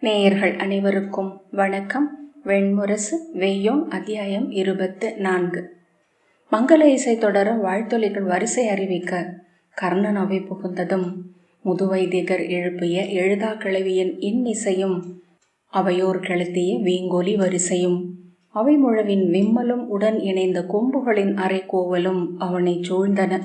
நேயர்கள் அனைவருக்கும் வணக்கம். வெண்முரசு வெய்யோம் அத்தியாயம் இருபத்து நான்கு. மங்கள இசை தொடர வாழ்த்தொலிகள் வரிசை அறிவிக்க கர்ணன் அவை புகுந்ததும் முதுவைதிகர் எழுப்பிய எழுதா கிழவியின் இன்னிசையும் அவையோர் கிளத்திய வீங்கொலி வரிசையும் அவை முழவின் விம்மலும் உடன் இணைந்த கொம்புகளின் அரைக்கோவலும் அவனை சூழ்ந்தன.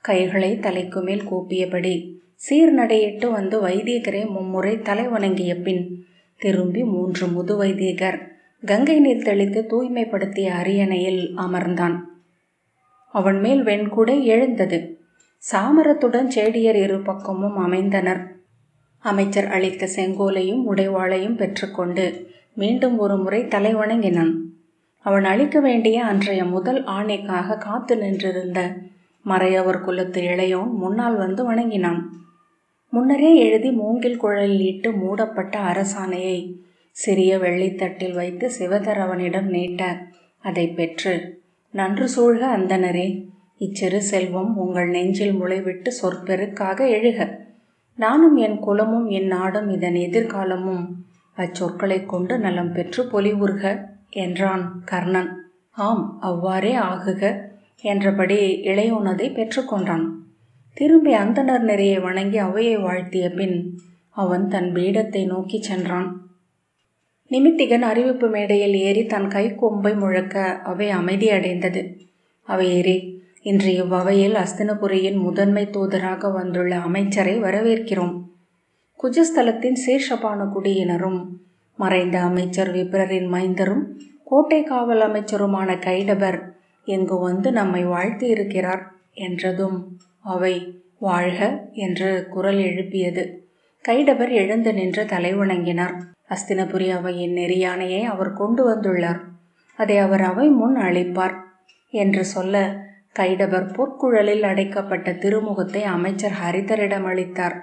கைகளை தலைக்கு மேல் கூப்பியபடி சீர்நடையிட்டு வந்து வைதிகரை மும்முறை தலை வணங்கிய பின் திரும்பி மூன்று முது வைதிகர் கங்கை நீர் தெளித்து தூய்மைப்படுத்திய அரியணையில் அமர்ந்தான். அவன் மேல் வெண்குடை எழுந்தது. சாமரத்துடன் செடியர் இரு பக்கமும் அமைந்தனர். அமைச்சர் அளித்த செங்கோலையும் உடைவாளையும் பெற்றுக்கொண்டு மீண்டும் ஒரு முறை தலை வணங்கினான். அவன் அளிக்க வேண்டிய அன்றைய முதல் ஆணைக்காக காத்து நின்றிருந்த மறையவர் குலத்து இளையோன் முன்னால் வந்து வணங்கினான். முன்னரே எழுதி மூங்கில் குழலில் இட்டு மூடப்பட்ட அரசாணையை சிறிய வெள்ளித்தட்டில் வைத்து சிவதரவனிடம் நீட்டார். அதை பெற்று நன்று சூழ்க அந்தனரே இச்சிறு செல்வம் உங்கள் நெஞ்சில் முளைவிட்டு சொற்பெருக்காக எழுக. நானும் என் குலமும் என் நாடும் இதன் எதிர்காலமும் அச்சொற்களைக் கொண்டு நலம் பெற்று பொலிவுறுக என்றான் கர்ணன். ஆம் அவ்வாறே ஆகுக என்றபடி இளையோனதை பெற்றுக்கொண்டான் திரும்பி அந்தனர் நிறைய வணங்கி அவையை வாழ்த்திய பின் அவன் தன் பீடத்தை நோக்கி சென்றான். நிமித்திகன் அறிவிப்பு மேடையில் ஏறி தன் கை கொம்பை முழக்க அவை அமைதியடைந்தது. அவை ஏறி இன்று இவ்வவையில் அஸ்தினபுரியின் முதன்மை தூதராக வந்துள்ள அமைச்சரை வரவேற்கிறோம். குஜஸ்தலத்தின் சேஷபான குடியினரும் மறைந்த அமைச்சர் விப்ரரின் மைந்தரும் கோட்டை காவல் அமைச்சருமான கைடபர் இங்கு வந்து நம்மை வாழ்த்தி இருக்கிறார் என்றதும் அவை வாழ்க என்று குரல் எழுப்பியது. கைடபர் எழுந்து நின்று தலை வணங்கினார். அஸ்தினபுரி அவையின் நெறியானையை அவர் கொண்டு வந்துள்ளார். அதை அவர் அவை முன் அளிப்பார் என்று சொல்ல கைடபர் பொற்குழலில் அடைக்கப்பட்ட திருமுகத்தை அமைச்சர் ஹரிதரிடம் அளித்தார்.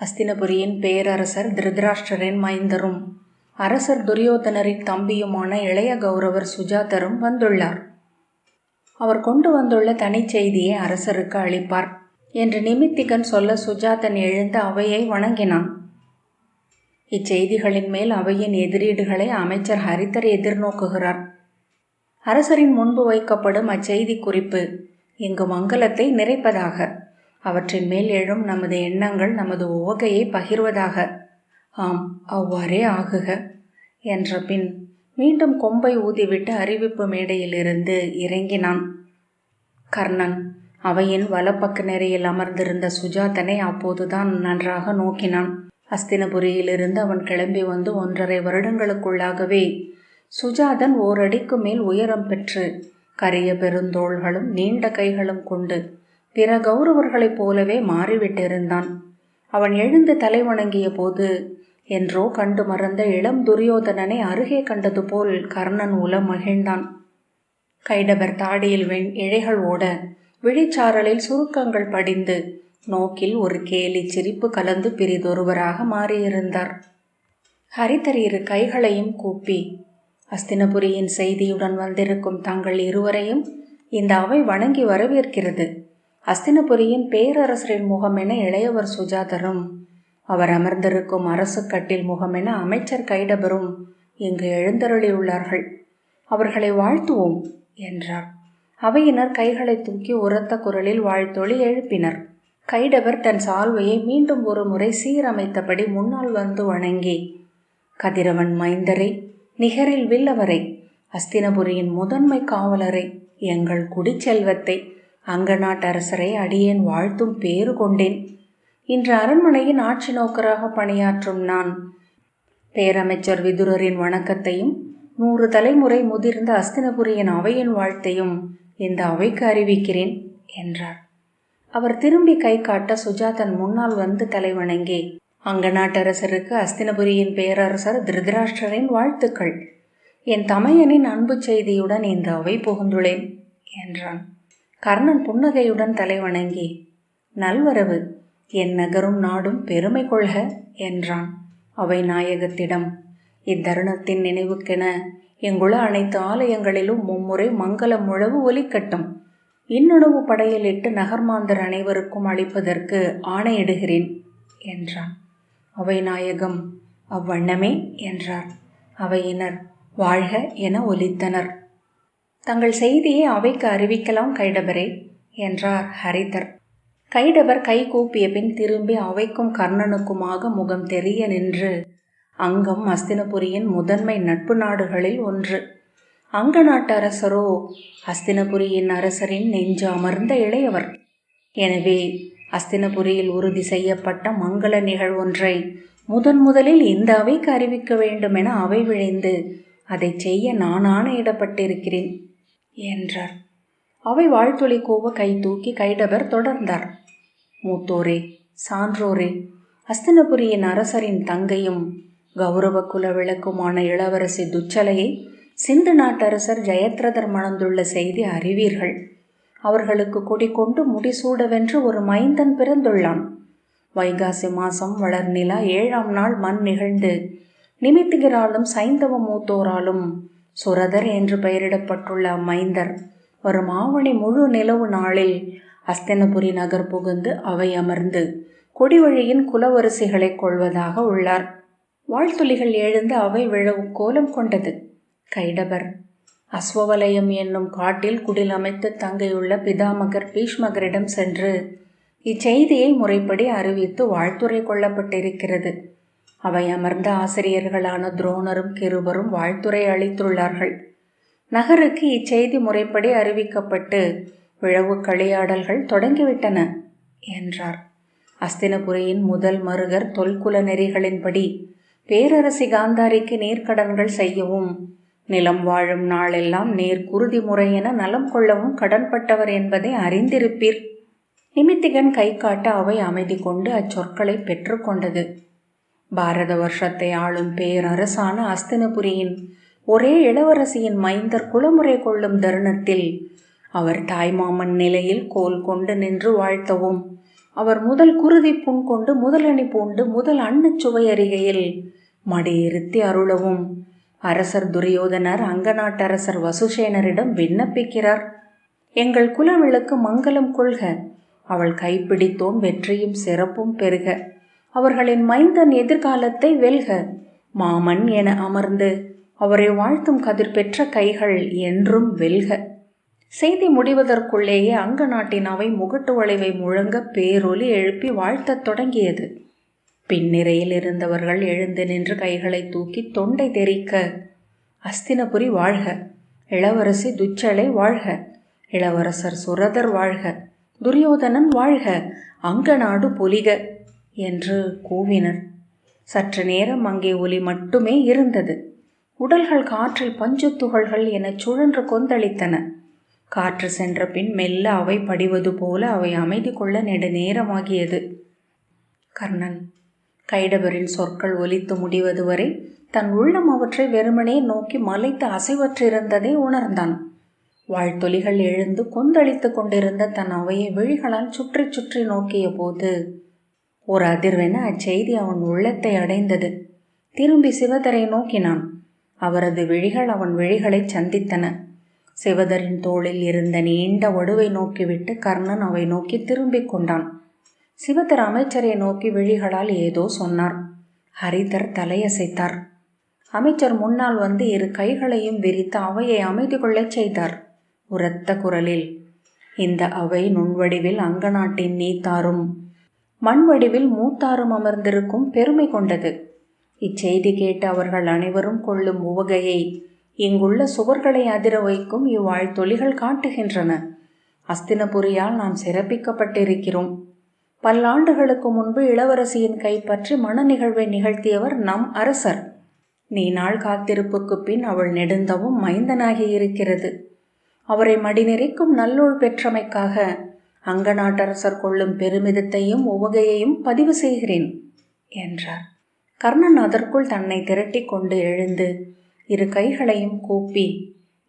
அஸ்தினபுரியின் பேரரசர் திருதராஷ்டரின் மைந்தரும் அரசர் துரியோதனரின் தம்பியுமான இளைய கௌரவர் சுஜாதரும் வந்துள்ளார். அவர் கொண்டு வந்துள்ள தனிச்செய்தியை அரசருக்கு அளிப்பார் என்று நிமித்திகன் சொல்ல சுஜாதன் எழுந்து அவையை வணங்கினான். இச்செய்திகளின் மேல் அவையின் எதிரீடுகளை அமைச்சர் ஹரித்தர் எதிர்நோக்குகிறார். அரசரின் முன்பு வைக்கப்படும் அச்செய்தி குறிப்பு இங்கு மங்களத்தை நிறைப்பதாக அவற்றின் மேல் எழும் நமது எண்ணங்கள் நமது உவகையை பகிர்வதாக ஆம் அவ்வாறே ஆகுக என்ற பின் மீண்டும் கொம்பை ஊதிவிட்டு அறிவிப்பு மேடையிலிருந்து இறங்கினான் கர்ணன். அவையின் வலப்பக்க நிறையில் அமர்ந்திருந்த சுஜாதனை அப்போதுதான் நன்றாக நோக்கினான். அஸ்தினபுரியிலிருந்து அவன் கிளம்பி வந்து ஒன்றரை வருடங்களுக்குள்ளாகவே சுஜாதன் ஓரடிக்கு மேல் உயரம் பெற்று கரிய பெருந்தோள்களும் நீண்ட கைகளும் கொண்டு பிற கௌரவர்களைப் போலவே மாறிவிட்டிருந்தான். அவன் எழுந்து தலை வணங்கிய போது என்றோ கண்டு மறந்த இளம் துரியோதனனை அருகே கண்டது போல் கர்ணன் உல மகிழ்ந்தான். கைடபர் தாடியில் வெண் இழைகள் ஓட விழிச்சாரலில் சுருக்கங்கள் படிந்து நோக்கில் ஒரு கேலி சிரிப்பு கலந்து பிரிதொருவராக மாறியிருந்தார். ஹரிதர் இரு கைகளையும் கூப்பி அஸ்தினபுரியின் செய்தியுடன் வந்திருக்கும் தங்கள் இருவரையும் இந்த அவை வணங்கி வரவேற்கிறது. அஸ்தினபுரியின் பேரரசரின் முகம் என இளையவர் சுஜாதரும் அவர் அமர்ந்திருக்கும் அரசு கட்டில் முகமென அமைச்சர் கைடபரும் இங்கு எழுந்தருளியுள்ளார்கள். அவர்களை வாழ்த்துவோம் என்றார். அவையினர் கைகளை தூக்கி உரத்த குரலில் வாழ்த்தொழி எழுப்பினர். கைடவர் தன் சால்வையை மீண்டும் ஒரு முறை சீரமைத்தபடி முன்னால் வந்து வணங்கி கதிரவன் மைந்தரை நிகரில் வில்லவரை அஸ்தினபுரியின் முதன்மை காவலரை எங்கள் குடிச்செல்வத்தை அங்கநாட்டரசரை அடியேன் வாழ்த்தும் பேறு கொண்டேன். இன்று அரண்மனையின் ஆட்சி நோக்கராக பணியாற்றும் நான். பேரமைச்சர் விதுரரின் வணக்கத்தையும் நூறு தலைமுறை முதிர்ந்த அஸ்தினபுரியின் அவையின் வாழ்த்தையும் இந்த அவைக்கு அறிவிக்கிறேன் என்றார். அவர் திரும்பி கை காட்ட சுஜாதன் முன்னால் வந்து தலைவணங்கி அங்க நாட்டரசருக்கு அஸ்தினபுரியின் பேரரசர் திருதராஷ்டரின் வாழ்த்துக்கள். என் தமையனின் அன்பு செய்தியுடன் இந்த அவை புகுந்துள்ளேன் என்றான். கர்ணன் புன்னகையுடன் தலைவணங்கி நல்வரவு என் நகரும் நாடும் பெருமை கொள்க என்றான் அவை நாயகத்திடம். இத்தருணத்தின் நினைவுக்கென எங்குள்ள அனைத்து ஆலயங்களிலும் மும்முறை மங்கள முழவு ஒலிக்கட்டும். இன்னுணவு படையலிட்டு நகர்மாந்தர் அனைவருக்கும் அளிப்பதற்கு ஆணையிடுகிறேன் என்றான். அவை நாயகம் அவ்வண்ணமே என்றார். அவையினர் வாழ்க என ஒலித்தனர். தங்கள் செய்தியை அவைக்கு அறிவிக்கலாம் கைடபரே என்றார் ஹரிதர். கைடவர் கை கூப்பிய பின் திரும்பி அவைக்கும் கர்ணனுக்குமாக முகம் தெரிய நின்று அங்கம் அஸ்தினபுரியின் முதன்மை நட்பு நாடுகளில் ஒன்று. அங்க நாட்டு அரசரோ அஸ்தினபுரியின் அரசரின் நெஞ்சு அமர்ந்த இளையவர். எனவே அஸ்தினபுரியில் உறுதி செய்யப்பட்ட மங்கள நிகழ்வொன்றை முதன் முதலில் இந்த அவைக்கு அறிவிக்க வேண்டும் என அவை விழைந்து அதை செய்ய நான் ஆணையிடப்பட்டிருக்கிறேன் என்றார். அவை வாழ்த்துளை கூவ கை தூக்கி கைடபர் தொடர்ந்தார். மூத்தோரே சான்றோரே. அஸ்தினபுரியின் அரசரின் தங்கையும் கௌரவ குல விளக்குமான இளவரசி துச்சலையை சிந்து நாட்டரசர் ஜெயத்ரதர் மணந்துள்ள செய்தி அறிவீர்கள். அவர்களுக்கு கொடி கொண்டு முடிசூடவென்று ஒரு மைந்தன் பிறந்துள்ளான். வைகாசி மாசம் வளர்நிலா ஏழாம் நாள் மண் நிகழ்ந்து நிமித்திகராலும் சைந்தவ மூத்தோராலும் சுரதர் என்று பெயரிடப்பட்டுள்ள அம்மைந்தர் வரும் ஆவணி முழு நிலவு நாளில் அஸ்தினபுரி நகர் புகுந்து அவை அமர்ந்து கொடிவழியின் குலவரிசைகளை கொள்வதாக உள்ளார். வாழ்த்துளிகள் எழுந்து அவை விழவும் கோலம் கொண்டது. கைடபர். அஸ்வவலயம் என்னும் காட்டில் குடில் அமைத்து தங்கியுள்ள பிதாமகர் பீஷ்மகரிடம் சென்று இச்செய்தியை முறைப்படி அறிவித்து வாழ்த்துரை கொள்ளப்பட்டிருக்கிறது. அவை அமர்ந்த ஆசிரியர்களான துரோணரும் கிருபரும் வாழ்த்துறை அளித்துள்ளார்கள். நகருக்கு இச்செய்தி முறைப்படி அறிவிக்கப்பட்டு விழவு களியாடல்கள் தொடங்கிவிட்டன என்றார். அஸ்தினபுரியின் முதல் மருகர் தொல்குல நெறிகளின்படி பேரரசி காந்தாரிக்கு நீர்க்கடன்கள் செய்யவும் நிலம் வாழும் நாளெல்லாம் நேர் குருதி முறையென நலம் கொள்ளவும் கடன்பட்டவர் என்பதை அறிந்திருப்பீர். நிமித்திகன் கை காட்ட அவை அமைதி கொண்டு அச்சொற்களை பெற்றுக்கொண்டது பாரத வருஷத்தை ஆளும் பேரரசான அஸ்தினபுரியின் ஒரே இளவரசியின் மைந்தர் குளமுறை கொள்ளும் தருணத்தில் அவர் தாய்மாமன் நிலையில் கோல் கொண்டு நின்று வாழ்த்தவும். அவர் முதல் குருதி புண் கொண்டு முதலணி பூண்டு முதல் அன்னச்சுவை அறிகையில் மடியிருத்தி அருளவும். அரசர் துரியோதனர் அங்கநாட்டரசர் வசுசேனரிடம் விண்ணப்பிக்கிறார். எங்கள் குலவிளக்கு மங்களம் கொள்க. அவள் கைப்பிடித்தோம் வெற்றியும் சிறப்பும் பெருக. அவர்களின் மைந்தன் எதிர்காலத்தை வெல்க. மாமன் என அமர்ந்து அவரை வாழ்த்தும் கதிர் பெற்ற கைகள் என்றும் வெல்க. செய்தி முடிவதற்குள்ளேயே அங்க நாட்டின் அவை முகட்டு வளைவை முழங்க பேரொலி எழுப்பி வாழ்த்தத் தொடங்கியது. பின்னிரையில் இருந்தவர்கள் எழுந்து நின்று கைகளை தூக்கி தொண்டை தெரிக்க அஸ்தினபுரி வாழ்க இளவரசி துச்சலை வாழ்க இளவரசர் சுரதர் வாழ்க துரியோதனன் வாழ்க அங்க நாடு பொலிக என்று கூவினர். சற்று நேரம் அங்கே ஒலி மட்டுமே இருந்தது. உடல்கள் காற்றில் பஞ்சு துகள்கள் என சுழன்று கொந்தளித்தன. காற்று சென்ற பின் மெல்ல அவை படிவது போல அவை அமைதி கொள்ள நெடு நேரமாகியது. கர்ணன் கைடவரின் சொற்கள் ஒலித்து முடிவது வரை தன் உள்ளம் அவற்றை வெறுமனே நோக்கி மலைத்து அசைவற்றிருந்ததை உணர்ந்தான். வாழ்த்தொலிகள் எழுந்து கொந்தளித்து கொண்டிருந்த தன் அவையை விழிகளால் சுற்றி சுற்றி நோக்கிய போது ஒரு அதிர்வென அச்செய்தி அவன் உள்ளத்தை அடைந்தது. திரும்பி சிவதரை நோக்கினான். அவரது விழிகள் அவன் விழிகளை சந்தித்தன. சிவதரின் தோளில் இருந்த நீண்ட வடுவை நோக்கிவிட்டு கர்ணன் அவை நோக்கி திரும்பிக் கொண்டான். சிவதர் அமைச்சரை நோக்கி விழிகளால் ஏதோ சொன்னார். ஹரிதர் தலையசைத்தார். அமைச்சர் முன்னால் வந்து இரு கைகளையும் விரித்து அவையை அமைதி கொள்ளச் செய்தார். உரத்த குரலில் இந்த அவை நுண்வடிவில் அங்கநாட்டின் நீத்தாரும் மண் வடிவில் மூத்தாரும் அமர்ந்திருக்கும் பெருமை கொண்டது. இச்செய்தி கேட்டு அவர்கள் அனைவரும் கொள்ளும் உவகையை இங்குள்ள சுவர்களை அதிர வைக்கும் இவ்வாழ்த்தொலிகள் காட்டுகின்றன. அஸ்தினபுரியால் நாம் சிறப்பிக்கப்பட்டிருக்கிறோம். பல்லாண்டுகளுக்கு முன்பு இளவரசியின் கைப்பற்றி மன நிகழ்வை நிகழ்த்தியவர் நம் அரசர். நீ நாள் காத்திருப்புக்கு பின் அவள் நெடுந்தவும் மைந்தனாகி இருக்கிறது. அவரை மடிநெறிக்கும் நல்லூழ் பெற்றமைக்காக அங்க நாட்டரசர் கொள்ளும் பெருமிதத்தையும் உவகையையும் பதிவு செய்கிறேன் என்றார். கர்ணன் அதற்குள் தன்னை திரட்டி கொண்டு எழுந்து இரு கைகளையும் கூப்பி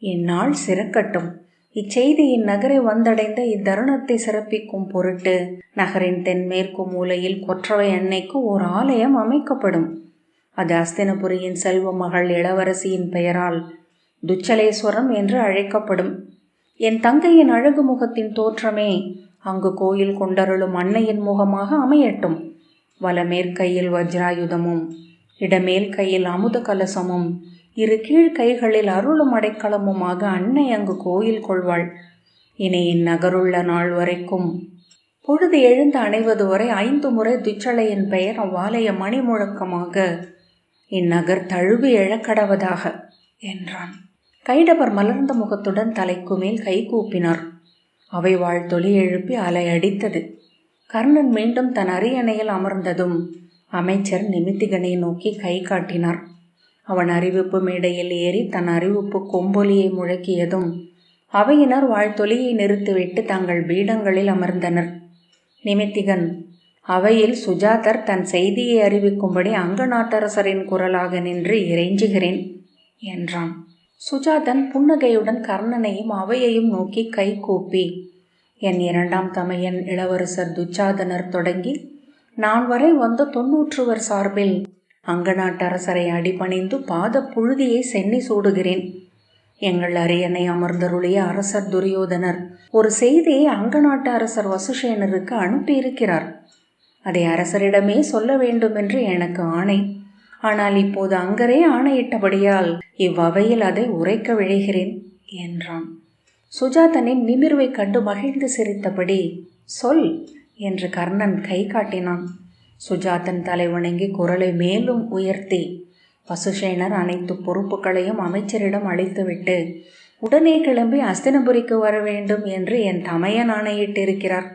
இந்நாள் சிறக்கட்டும். இச்செய்தியின் நகரை வந்தடைந்த இத்தருணத்தை சிறப்பிக்கும் பொருட்டு நகரின் தென்மேற்கு மூலையில் கொற்றவை அன்னைக்கு ஓர் ஆலயம் அமைக்கப்படும். அது அஸ்தினபுரியின் செல்வ மகள் இளவரசியின் பெயரால் துச்சலேஸ்வரம் என்று அழைக்கப்படும். என் தங்கையின் அழகு முகத்தின் தோற்றமே அங்கு கோயில் கொண்டருளும் அன்னையின் முகமாக அமையட்டும். வலமேற்கையில் வஜ்ராயுதமும் இடமேல் கையில் அமுத கலசமும் இரு கீழ் கைகளில் அருளும் அடைக்கலமுமாக அன்னை அங்கு கோயில் கொள்வாள். இனி இந்நகருள்ள நாள் வரைக்கும் பொழுது எழுந்து அணைவது வரை ஐந்து முறை துச்சலையின் பெயர் அவ்வாலய மணி முழக்கமாக இந்நகர் தழுவி எழக்கடவதாக என்றான். கைடவர் மலர்ந்த முகத்துடன் தலைக்கு மேல் கை கூப்பினார். அவை வாழ்த்தொலி எழுப்பி அலை அடித்தது. கர்ணன் மீண்டும் தன் அரியணையில் அமர்ந்ததும் அமைச்சர் நிமித்திகனை நோக்கி கை காட்டினார். அவன் அறிவிப்பு மேடையில் ஏறி தன் அறிவிப்பு கொம்பொலியை முழக்கியதும் அவையினர் வாழ்த்தொலியை நிறுத்திவிட்டு தங்கள் பீடங்களில் அமர்ந்தனர். நிமித்திகன் அவையில் சுஜாதர் தன் செய்தியை அறிவிக்கும்படி அங்க நாட்டரசரின் குரலாக நின்று இறைஞ்சுகிறேன் என்றான். சுஜாதன் புன்னகையுடன் கர்ணனையும் அவையையும் நோக்கி கை கூப்பி என் இரண்டாம் தமையன் இளவரசர் துச்சாதனர் தொடங்கி நான் வரை வந்த தொன்னூற்றுவர் சார்பில் அங்கநாட்டரசரை அடிபணிந்து பாத புழுதியை சென்னி சூடுகிறேன். எங்கள் அரியணை அமர்ந்தருளிய அரசர் துரியோதனர் ஒரு செய்தியை அங்கநாட்டு அரசர் வசுசேனருக்கு அனுப்பியிருக்கிறார். அதை அரசரிடமே சொல்ல வேண்டும் என்று எனக்கு ஆணை. ஆனால் இப்போது அங்கரே ஆணையிட்டபடியால் இவ்வவையில் அதை உரைக்க விழைகிறேன் என்றான். சுஜாதனின் நிமிர்வை கண்டு மகிழ்ந்து சிரித்தபடி சொல் என்று கர்ணன் கை காட்டினான். சுஜாதன் தலை வணங்கி குரலை மேலும் உயர்த்தி. பசுசேனர் அனைத்து பொறுப்புகளையும் அமைச்சரிடம் அளித்துவிட்டு உடனே கிளம்பி அஸ்தினபுரிக்கு வர வேண்டும் என்று என் தமையன் ஆணையிட்டிருக்கிறார்.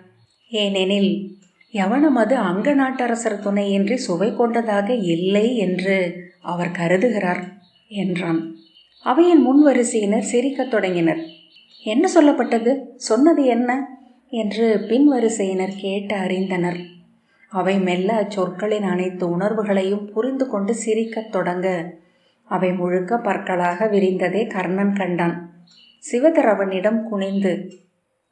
ஏனெனில் எவனும் அது அங்க நாட்டரசர் துணையின்றி சுவை கொண்டதாக இல்லை என்று அவர் கருதுகிறார் என்றான். அவையின் முன்வரிசையினர் சிரிக்கத் தொடங்கினர். என்ன சொல்லப்பட்டது? சொன்னது என்ன? என்று பின்வரிசையினர் கேட்டு அறிந்தனர். அவை மெல்ல அச்சொற்களின் அனைத்து உணர்வுகளையும் புரிந்து கொண்டு சிரிக்கத் தொடங்க. அவை முழுக்க பற்களாக விரிந்ததே கர்ணன் கண்டான். சிவதரவனிடம் குனிந்து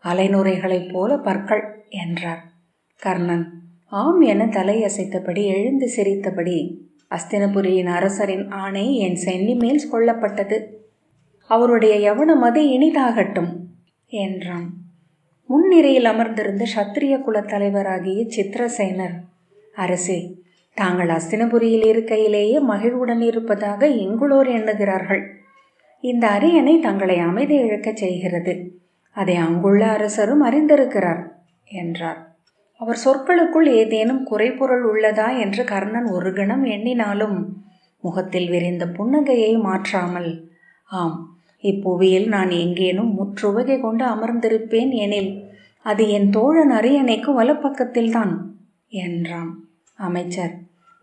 அலைநுரைகளைப் போல பற்கள் என்றார். கர்ணன் ஆம் என தலையசைத்தபடி எழுந்து சிரித்தபடி அஸ்தினபுரியின் அரசரின் ஆணை என் சென்னி மேல் கொள்ளப்பட்டது அவருடைய யவனமது இனிதாகட்டும் என்றான். முன்னிரையில் அமர்ந்திருந்த சத்திரிய குலத் தலைவராகிய சித்திரசேனர். அரசே தாங்கள் அஸ்தினபுரியில் இருக்கையிலேயே மகிழ்வுடன் இருப்பதாக இங்குளோர் எண்ணுகிறார்கள். இந்த அரியணை தங்களை அமைதி இழக்கச் செய்கிறது. அதை அங்குள்ள அரசரும் அறிந்திருக்கிறார் என்றார். அவர் சொற்களுக்குள் ஏதேனும் குறைபொருள் உள்ளதா? என்று கர்ணன் ஒரு கணம் எண்ணினாலும் முகத்தில் விரிந்த புன்னகையை மாற்றாமல் ஆம் இப்புவியில் நான் எங்கேனும் முற்றுவகை கொண்டு அமர்ந்திருப்பேன் எனில் அது என் தோழன் அரியணைக்கு வலப்பக்கத்தில்தான் என்றான். அமைச்சர்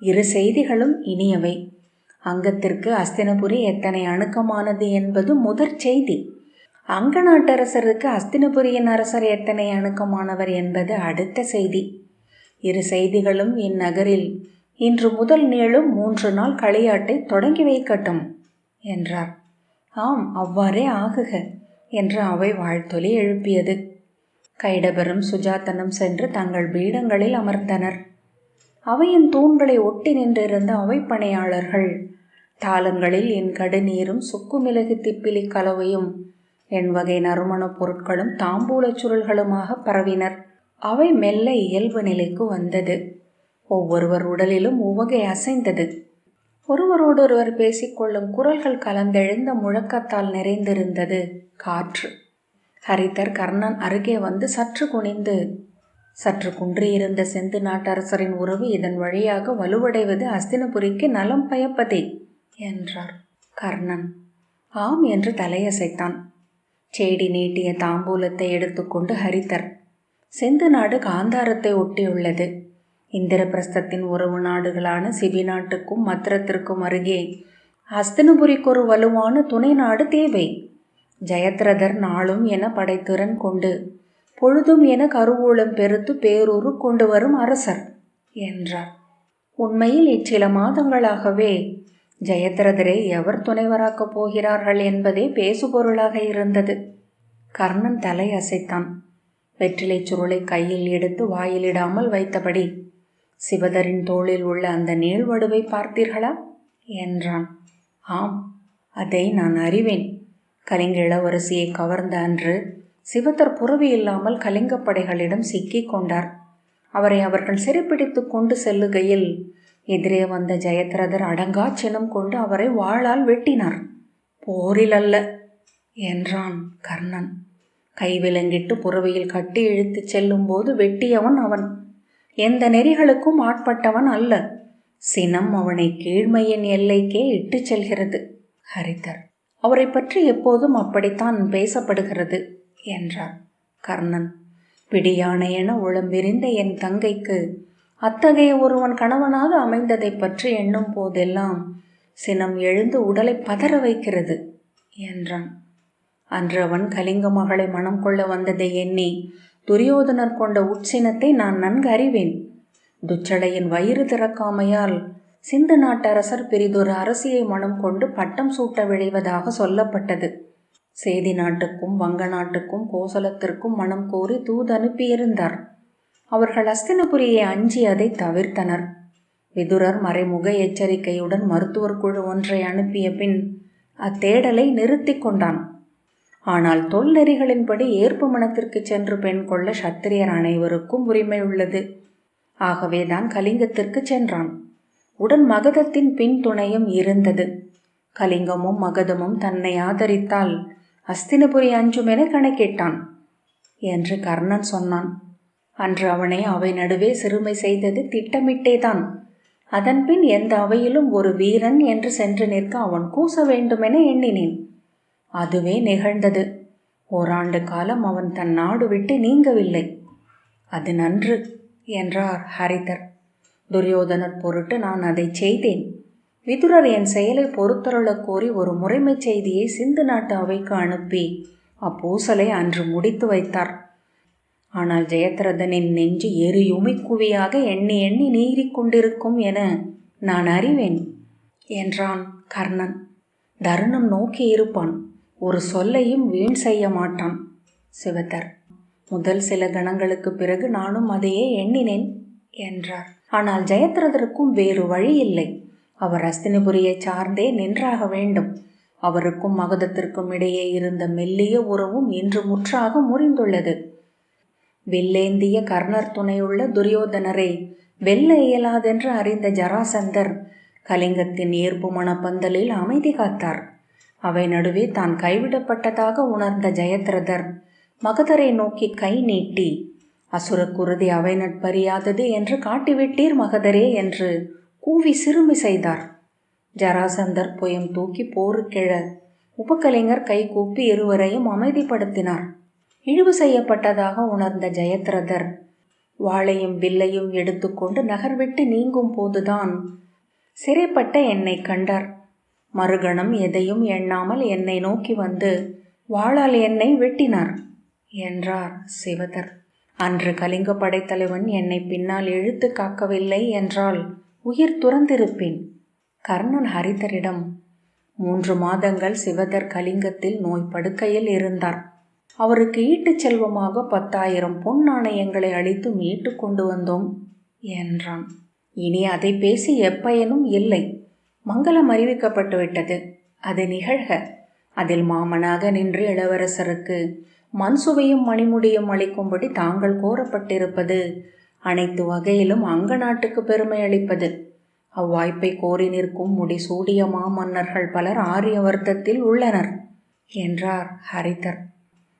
இரு செய்திகளும் இனியவை. அங்கத்திற்கு அஸ்தினபுரி எத்தனை அணுக்கமானது என்பது முதற் செய்தி. அங்க நாட்டரசருக்கு அஸ்தினபுரியின் அரசர் எத்தனை அணுக்கமானவர் என்பது அடுத்த செய்தி. இரு செய்திகளும் இந்நகரில் இன்று முதல் நீளும் மூன்று நாள் களியாட்டை தொடங்கி வைக்கட்டும் என்றார். ஆம் அவ்வாறே ஆகுக என்று அவை வாழ்த்தொலி எழுப்பியது. கைடபரும் சுஜாத்தனும் சென்று தங்கள் பீடங்களில் அமர்ந்தனர். அவையின் தூண்களை ஒட்டி நின்றிருந்த அவை பணியாளர்கள் தாளங்களில் என் கடுநீரும் சுக்கு மிளகு திப்பிலி கலவையும் என் வகை நறுமணப் பொருட்களும் தாம்பூலச் சுருள்களுமாக பரவினர். அவை மெல்ல இயல்பு நிலைக்கு வந்தது. ஒவ்வொருவர் உடலிலும் உவகை அசைந்தது. ஒருவரோடொருவர் பேசிக்கொள்ளும் குரல்கள் கலந்தெழுந்த முழக்கத்தால் நிறைந்திருந்தது காற்று. ஹரிதர் கர்ணன் அருகே வந்து சற்று குனிந்து சற்று குன்றியிருந்த செந்து நாட்டரசரின் உறவு இதன் வழியாக வலுவடைவது அஸ்தினபுரிக்கு நலம் பயப்பதே என்றார் கர்ணன். ஆம் என்று தலையசைத்தான். செடி நீட்டிய தாம்பூலத்தை எடுத்துக்கொண்டு ஹரிதர் செந்து நாடு காந்தாரத்தை ஒட்டியுள்ளது. இந்திரபிரஸ்தத்தின் உறவு நாடுகளான சிபி நாட்டுக்கும் மத்திரத்திற்கும் அருகே அஸ்தினபுரிக்கு ஒரு வலுவான துணை நாடு தேவை. ஜெயத்ரதர் நாளும் என படைத்திறன் கொண்டு பொழுதும் என கருவூலம் பெருத்து பேரூரு கொண்டு வரும் அரசர் என்றார். உண்மையில் இச்சில மாதங்களாகவே ஜெயத்ரதரை எவர் துணைவராக்கப் போகிறார்கள் என்பதே பேசுபொருளாக இருந்தது. கர்ணன் தலை அசைத்தான். வெற்றிலை சுருளை கையில் எடுத்து வாயிலிடாமல் வைத்தபடி சிவதரின் தோளில் உள்ள அந்த நீள்வடுவை பார்த்தீர்களா? என்றான். ஆம் அதை நான் அறிவேன். கலிங்க இளவரசியை கவர்ந்த அன்று சிவதர் புறவி இல்லாமல் கலிங்கப்படைகளிடம் சிக்கிக் கொண்டார். அவரை அவர்கள் சிறைப்பிடித்து கொண்டு செல்லுகையில் எதிரே வந்த ஜெயத்ரதர் அடங்கா சினம் கொண்டு அவரை வாளால் வெட்டினார். போரில் அல்ல என்றான் கர்ணன். கைவிலங்கிட்டு புறவையில் கட்டி இழுத்துச் செல்லும்போது வெட்டியவன் அவன். எந்த நெறிகளுக்கும் ஆட்பட்டவன் அல்ல. சினம் அவனை கீழ்மையின் எல்லைக்கே இட்டு செல்கிறது. ஹரிதர் அவரை பற்றி எப்போதும் அப்படித்தான் பேசப்படுகிறது என்றார். கர்ணன் பிடியானை என உளம்பிரிந்த என் தங்கைக்கு அத்தகைய ஒருவன் கணவனாக அமைந்ததை பற்றி எண்ணும் போதெல்லாம் சினம் எழுந்து உடலை பதற வைக்கிறது என்றான். அன்று அவன் கலிங்க மகளை மனம் கொள்ள வந்ததை எண்ணி துரியோதனர் கொண்ட உட்சினத்தை நான் நன்கு அறிவேன். துச்சடையின் வயிறு திறக்காமையால் சிந்து நாட்டரசர் பெரிதொரு அரசியை மனம் கொண்டு பட்டம் சூட்ட விழைவதாக சொல்லப்பட்டது. சேதி நாட்டுக்கும் வங்க நாட்டுக்கும் கோசலத்திற்கும் மனம் கோரி தூது அனுப்பியிருந்தார். அவர்கள் அஸ்தினபுரியை அஞ்சி அதை தவிர்த்தனர். விதுரர் மறைமுக எச்சரிக்கையுடன் மருத்துவர் குழு ஒன்றை அனுப்பிய பின் அத்தேடலை நிறுத்தி கொண்டான். ஆனால் தொல்நெறிகளின்படி ஏற்பு மனத்திற்கு சென்று பெண் கொள்ள சத்திரியர் அனைவருக்கும் உரிமை உள்ளது. ஆகவேதான் கலிங்கத்திற்கு சென்றான். உடன் மகதத்தின் பின் துணையும் இருந்தது. கலிங்கமும் மகதமும் தன்னை ஆதரித்தால் அஸ்தினபுரி அஞ்சுமென கணக்கிட்டான் என்று கர்ணன் சொன்னான். அன்று அவனை அவை நடுவே சிறுமை செய்தது திட்டமிட்டேதான். அதன்பின் எந்த அவையிலும் ஒரு வீரன் என்று சென்று நிற்க அவன் கூச வேண்டுமென எண்ணினேன். அதுவே நிகழ்ந்தது. ஓராண்டு காலம் அவன் தன் நாடு விட்டு நீங்கவில்லை. அது நன்று என்றார் ஹரிதர். துரியோதனர் பொருட்டு நான் அதை செய்தேன். விதுரர் என் செயலை பொறுத்தருளக் கோரி ஒரு முறைமை செய்தியை சிந்து நாட்டு அவைக்கு அனுப்பி அப்பூசலை அன்று முடித்து வைத்தார். ஆனால் ஜெயத்ரதனின் நெஞ்சு எரியுமிக்குவியாக எண்ணி எண்ணி நீறிக் கொண்டிருக்கும் என நான் அறிவேன் என்றான் கர்ணன். தருணம் நோக்கி இருப்பான். ஒரு சொல்லையும் வீண் செய்ய மாட்டான் சிவதர் முதல் சில கணங்களுக்கு பிறகு நானும் அதையே எண்ணினேன் என்றார். ஆனால் ஜெயத்ரதருக்கும் வேறு வழி இல்லை. அவர் அஸ்தினிபுரியை சார்ந்தே நின்றாக வேண்டும். அவருக்கும் மகதத்திற்கும் இடையே இருந்த மெல்லிய உறவும் இன்று முற்றாக முறிந்துள்ளது. வில்லேந்திய கர்ணர் துணையுள்ள துரியோதனரே வெல்ல இயலாதென்று அறிந்த ஜராசந்தர் கலிங்கத்தின் ஏற்பு மனப்பந்தலில் அமைதி காத்தார். அவை நடுவே தான் கைவிடப்பட்டதாக உணர்ந்த ஜெயத்ரதர் மகதரை நோக்கி கை நீட்டி அசுர குருதி அவை நட்பறியாதது என்று காட்டிவிட்டீர் மகதரே என்று கூவி சிறுமி செய்தார். ஜராசந்தர் புயம் தூக்கி போருக்கிழ உபகலைஞர் கை கூப்பி இருவரையும் அமைதிப்படுத்தினார். இழிவு செய்யப்பட்டதாக உணர்ந்த ஜெயத்ரதர் வாளையும் வில்லையும் எடுத்துக்கொண்டு நகர்விட்டு நீங்கும் போதுதான் சிறைப்பட்ட என்னை கண்டார். மறுகணம் எதையும் எண்ணாமல் என்னை நோக்கி வந்து வாளால் என்னை வெட்டினார் என்றார் சிவதர். அன்று கலிங்க படைத்தலைவன் என்னை பின்னால் இழுத்து காக்கவில்லை என்றால் உயிர் துறந்திருப்பேன். கர்ணன் ஹரிதரிடம் மூன்று மாதங்கள் சிவதர் கலிங்கத்தில் நோய் படுக்கையில் இருந்தார். அவருக்கு ஈட்டுச் செல்வமாக பத்தாயிரம் பொன் நாணயங்களை அளித்து மீட்டு கொண்டு வந்தோம் என்றான். இனி அதை பேசி எப்பயனும் இல்லை. மங்களம் அறிவிக்கப்பட்டு விட்டது. அது நிகழ்க. அதில் மாமனாக நின்று இளவரசருக்கு மன்சுவையும் மணிமுடியும் அளிக்கும்படி தாங்கள் கோரப்பட்டிருப்பது அனைத்து வகையிலும் அங்க நாட்டுக்கு பெருமை அளிப்பது. அவ்வாய்ப்பை கோரி நிற்கும் முடிசூடிய மாமன்னர்கள் பலர் ஆரியவர்த்தத்தில் உள்ளனர் என்றார் ஹரிதர்.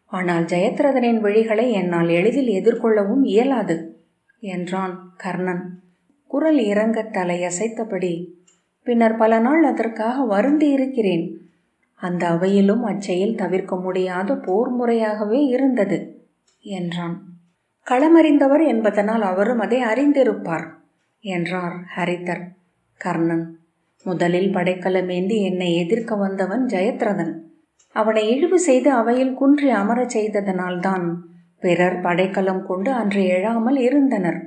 ஆனால் ஜெயத்ரதனின் வழிகளை என்னால் எளிதில் எதிர்கொள்ளவும் இயலாது என்றான் கர்ணன். குரல் இறங்க தலையசைத்தபடி பின்னர் பல நாள் அதற்காக வருந்தி இருக்கிறேன். அந்த அவையிலும் அச்செயல் தவிர்க்க முடியாத போர் முறையாகவே இருந்தது என்றான். களமறிந்தவர் என்பதனால் அவரும் அதை அறிந்திருப்பார் என்றார் ஹரிதர். கர்ணன் முதலில் படைக்கலமேந்தி என்னை எதிர்க்க வந்தவன் ஜெயத்ரதன். அவனை இழிவு செய்து அவையில் குன்றி அமரச் செய்ததனால்தான் பிறர் படைக்கலம் கொண்டு அன்று எழாமல் இருந்தனர்.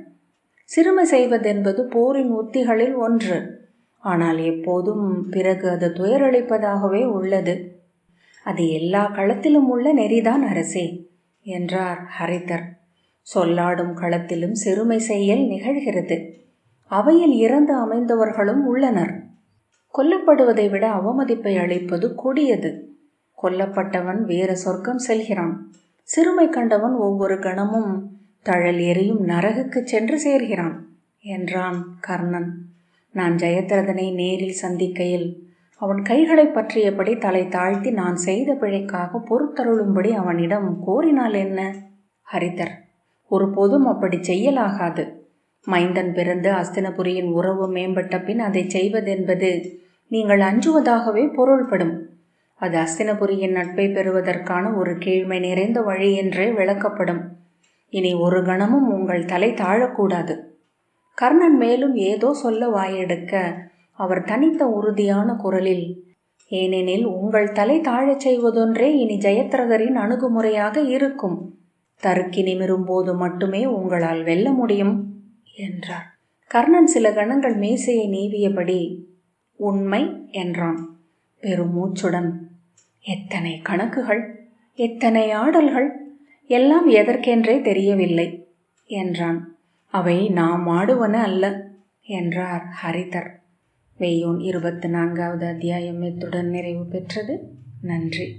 சிறுமை செய்வதென்பது போரின் உத்திகளில் ஒன்று. ஆனால் எப்போதும் பிறகு அது துயரளிப்பதாகவே உள்ளது. அது எல்லா களத்திலும் உள்ள நெறிதான் அரசே என்றார் ஹரிதர் சொல்லாடும் களத்திலும் சிறுமை செய்யல் நிகழ்கிறது. அவையில் இறந்து அமைந்தவர்களும் உள்ளனர். கொல்லப்படுவதை விட அவமதிப்பை அளிப்பது கொடியது. கொல்லப்பட்டவன் வேறு சொர்க்கம் செல்கிறான். சிறுமை கண்டவன் ஒவ்வொரு கணமும் தழல் எரியும் நரகுக்கு சென்று சேர்கிறான் என்றான் கர்ணன். நான் ஜெயத்ரதனை நேரில் சந்திக்கையில். அவன் கைகளை பற்றியபடி தலை தாழ்த்தி நான் செய்த பிழைக்காக பொறுத்தருளும்படி அவனிடம் கோரினால் என்ன? ஹரிதர் ஒருபோதும் அப்படி செய்யலாகாது. மைந்தன் பிறந்து அஸ்தினபுரியின் உறவு மேம்பட்ட பின் அதை செய்வதென்பது நீங்கள் அஞ்சுவதாகவே பொருள்படும். அது அஸ்தினபுரியின் நட்பை பெறுவதற்கான ஒரு கீழ்மை நிறைந்த வழி என்றே விளக்கப்படும். இனி ஒரு கணமும் உங்கள் தலை தாழக்கூடாது. கர்ணன் மேலும் ஏதோ சொல்ல வாயெடுக்க அவர் தனித்த உறுதியான குரலில் ஏனெனில் உங்கள் தலை தாழச் செய்வதொன்றே இனி ஜெயத்ரதரின் அணுகுமுறையாக இருக்கும். தருக்கி நிமிரும்போது மட்டுமே உங்களால் வெல்ல முடியும் என்றார். கர்ணன் சில கணங்கள் மீசையை நீவியபடி உண்மை என்றான். பெருமூச்சுடன் எத்தனை கணக்குகள் எத்தனை ஆடல்கள் எல்லாம் எதற்கென்றே தெரியவில்லை என்றான். அவை நாம் ஆடுவன அல்ல என்றார் ஹரிதர். வெய்யோன் இருபத்தி நான்காவது அத்தியாயம் இத்துடன் நிறைவு பெற்றது. நன்றி.